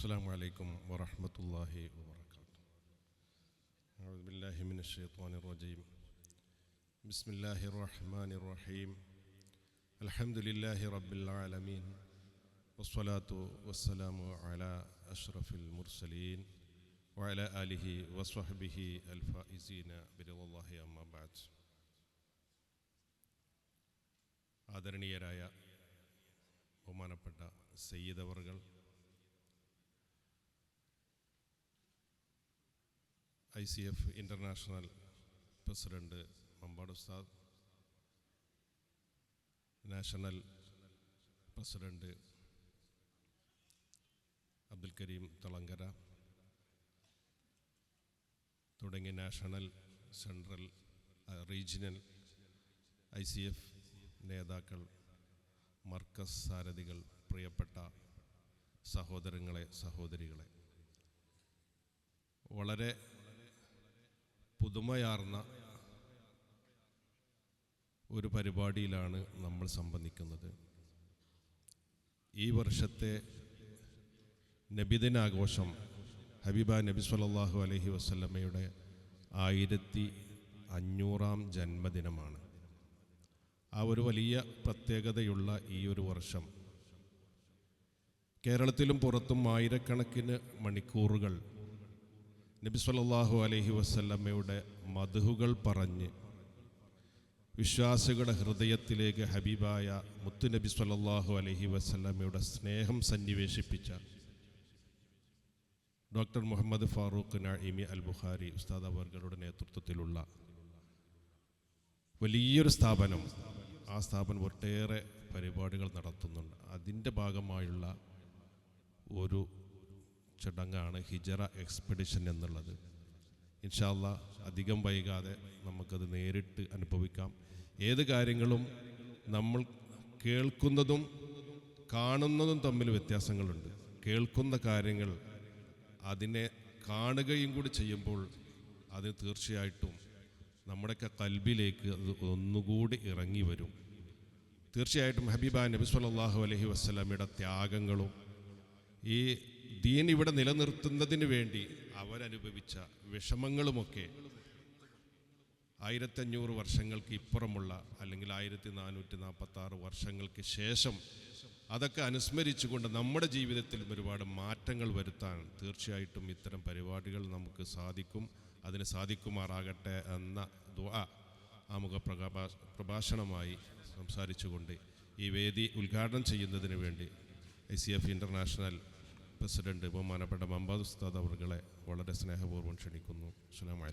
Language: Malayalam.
السلام عليكم ورحمة الله وبركاته أعوذ بالله من الشيطان الرجيم بسم الله الرحمن الرحيم الحمد لله رب العالمين والصلاة والسلام على أشرف المرسلين وعلى آله وصحبه الفائزين برضا الله أما بعد ആദരണീയരായ ബഹുമാനപ്പെട്ട സയ്യിദ് അവർകൾ I C F international president Mampad Usthad national president Abdul Kareem Thalangara തുടങ്ങിയ national central regional I C F നേതാക്കൾ മർക്കസ് സാരഥികൾ പ്രിയപ്പെട്ട സഹോദരങ്ങളെ സഹോദരികളെ. വളരെ പുതുമയാർന്ന ഒരു പരിപാടിയിലാണ് നമ്മൾ സംബന്ധിക്കുന്നത്. ഈ വർഷത്തെ നബിദിനാഘോഷം ഹബീബ നബി സല്ലാഹു അലഹി വസല്ലമയുടെ ആയിരത്തി അഞ്ഞൂറാം ജന്മദിനമാണ്. ആ ഒരു വലിയ പ്രത്യേകതയുള്ള ഈ ഒരു വർഷം. കേരളത്തിലും പുറത്തും ആയിരക്കണക്കിന് മണിക്കൂറുകൾ നബി സല്ലാഹു അലഹി വസ്ല്ലമ്മയുടെ മധുഹുകൾ പറഞ്ഞ് വിശ്വാസികളുടെ ഹൃദയത്തിലേക്ക് ഹബീബായ മുത്തു നബി സല്ലാഹു അലഹി വസ്ല്ലമ്മയുടെ സ്നേഹം സന്നിവേശിപ്പിച്ച ഡോക്ടർ മുഹമ്മദ് ഫാറൂഖ് നഇമി അൽ ബുഖാരി ഉസ്താദ് അവർഗളുടെ നേതൃത്വത്തിലുള്ള വലിയൊരു സ്ഥാപനം. ആ സ്ഥാപനം ഒട്ടേറെ പരിപാടികൾ നടത്തുന്നുണ്ട്. അതിന്റെ ഭാഗമായുള്ള ഒരു ചടങ്ങാണ് ഹിജറ എക്സ്പെഡിഷൻ എന്നുള്ളത്. ഇൻഷാല്ല അധികം വൈകാതെ നമുക്കത് നേരിട്ട് അനുഭവിക്കാം. ഏത് കാര്യങ്ങളും നമ്മൾ കേൾക്കുന്നതും കാണുന്നതും തമ്മിൽ വ്യത്യാസങ്ങളുണ്ട്. കേൾക്കുന്ന കാര്യങ്ങൾ അതിനെ കാണുകയും കൂടി ചെയ്യുമ്പോൾ അത് തീർച്ചയായിട്ടും നമ്മുടെയൊക്കെ കൽബിലേക്ക് അത് ഒന്നുകൂടി ഇറങ്ങി വരും. തീർച്ചയായിട്ടും ഹബീബ നബി സല്ലല്ലാഹു അലൈഹി വസ്സലാമിയുടെ ത്യാഗങ്ങളും ഈ ദീൻ ഇവിടെ നിലനിർത്തുന്നതിന് വേണ്ടി അവരനുഭവിച്ച വിഷമങ്ങളുമൊക്കെ ആയിരത്തഞ്ഞൂറ് വർഷങ്ങൾക്ക് ഇപ്പുറമുള്ള അല്ലെങ്കിൽ ആയിരത്തി നാനൂറ്റി നാൽപ്പത്തി ആറ് വർഷങ്ങൾക്ക് ശേഷം അതൊക്കെ അനുസ്മരിച്ചുകൊണ്ട് നമ്മുടെ ജീവിതത്തിലും ഒരുപാട് മാറ്റങ്ങൾ വരുത്താൻ തീർച്ചയായിട്ടും ഇത്തരം പരിപാടികൾ നമുക്ക് സാധിക്കും. അതിന് സാധിക്കുമാറാകട്ടെ എന്ന ആമുഖ പ്രകാ പ്രഭാഷണമായി സംസാരിച്ചുകൊണ്ട് ഈ വേദി ഉദ്ഘാടനം ചെയ്യുന്നതിന് വേണ്ടി I C F international president ബഹുമാനപ്പെട്ട മമ്പാദ് ഉസ്താദ് അവർകളെ വളരെ സ്നേഹപൂർവം ക്ഷണിക്കുന്നു. അലൈക്കും.